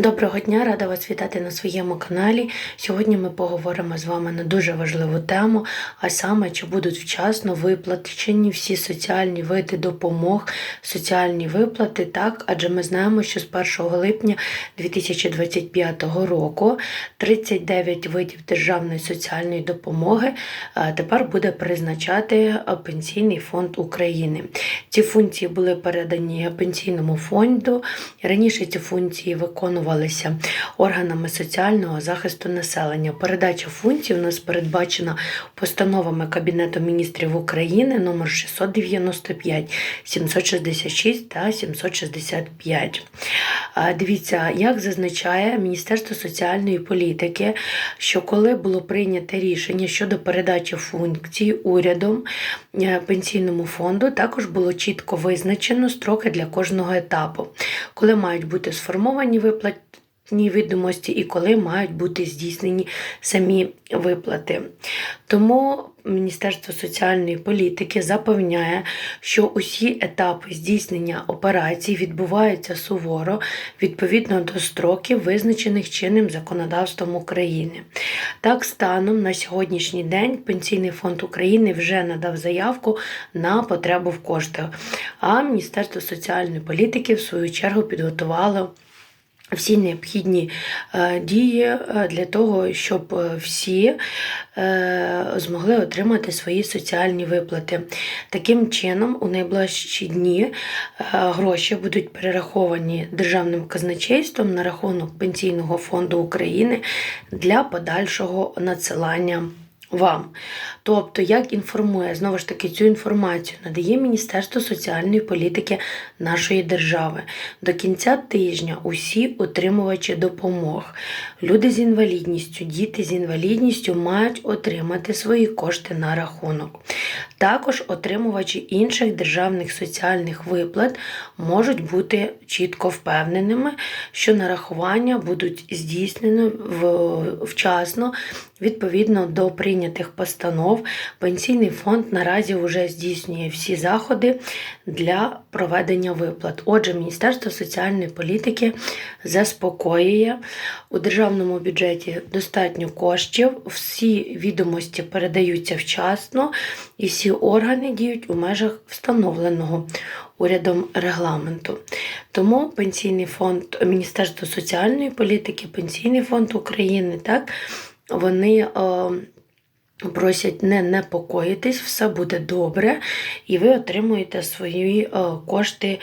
Доброго дня, рада вас вітати на своєму каналі. Сьогодні ми поговоримо з вами на дуже важливу тему, а саме, чи будуть вчасно виплачені всі соціальні види допомог, соціальні виплати, так, адже ми знаємо, що з 1 липня 2025 року 39 видів державної соціальної допомоги е, тепер буде призначати е, Пенсійний фонд України. Ці функції були передані пенсійному фонду. Раніше ці функції виконувалися органами соціального захисту населення. Передача функцій у нас передбачена постановами Кабінету міністрів України номер 695, 766 та 765. Дивіться, як зазначає Міністерство соціальної політики, що коли було прийнято рішення щодо передачі функцій урядом е, пенсійному фонду, також було чітко визначено строки для кожного етапу, коли мають бути сформовані виплатні відомості і коли мають бути здійснені самі виплати. Тому Міністерство соціальної політики запевняє, що усі етапи здійснення операцій відбуваються суворо відповідно до строків, визначених чинним законодавством України. Так, станом на сьогоднішній день Пенсійний фонд України вже надав заявку на потребу в коштах, а Міністерство соціальної політики, в свою чергу, підготувало. Всі необхідні е, дії е, для того, щоб е, всі змогли отримати свої соціальні виплати. Таким чином, у найближчі дні гроші будуть перераховані державним казначейством на рахунок Пенсійного фонду України для подальшого надсилання вам. Тобто, як інформує знову ж таки цю інформацію, надає Міністерство соціальної політики нашої держави. До кінця тижня усі отримувачі допомог, люди з інвалідністю, діти з інвалідністю мають отримати свої кошти на рахунок. Також отримувачі інших державних соціальних виплат можуть бути чітко впевненими, що нарахування будуть здійснені вчасно відповідно до прийнятих постанов. Пенсійний фонд наразі вже здійснює всі заходи для проведення виплат. Отже, Міністерство соціальної політики заспокоює у державному бюджеті достатньо коштів, всі відомості передаються вчасно і всі органи діють у межах встановленого урядом регламенту. Тому Пенсійний фонд Міністерство соціальної політики, Пенсійний фонд України, так, вони. Просять не непокоїтись, все буде добре, і ви отримуєте свої е, кошти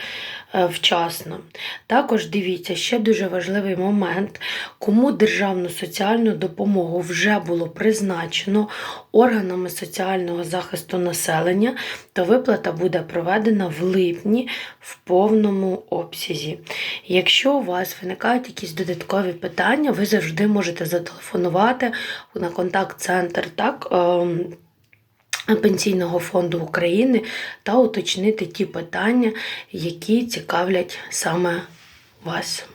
е, вчасно. Також дивіться, ще дуже важливий момент, кому державну соціальну допомогу вже було призначено органами соціального захисту населення, то виплата буде проведена в липні в повному обсязі. Якщо у вас виникають якісь додаткові питання, ви завжди можете зателефонувати на контакт-центр. так, ем, Пенсійного фонду України та уточнити ті питання, які цікавлять саме вас.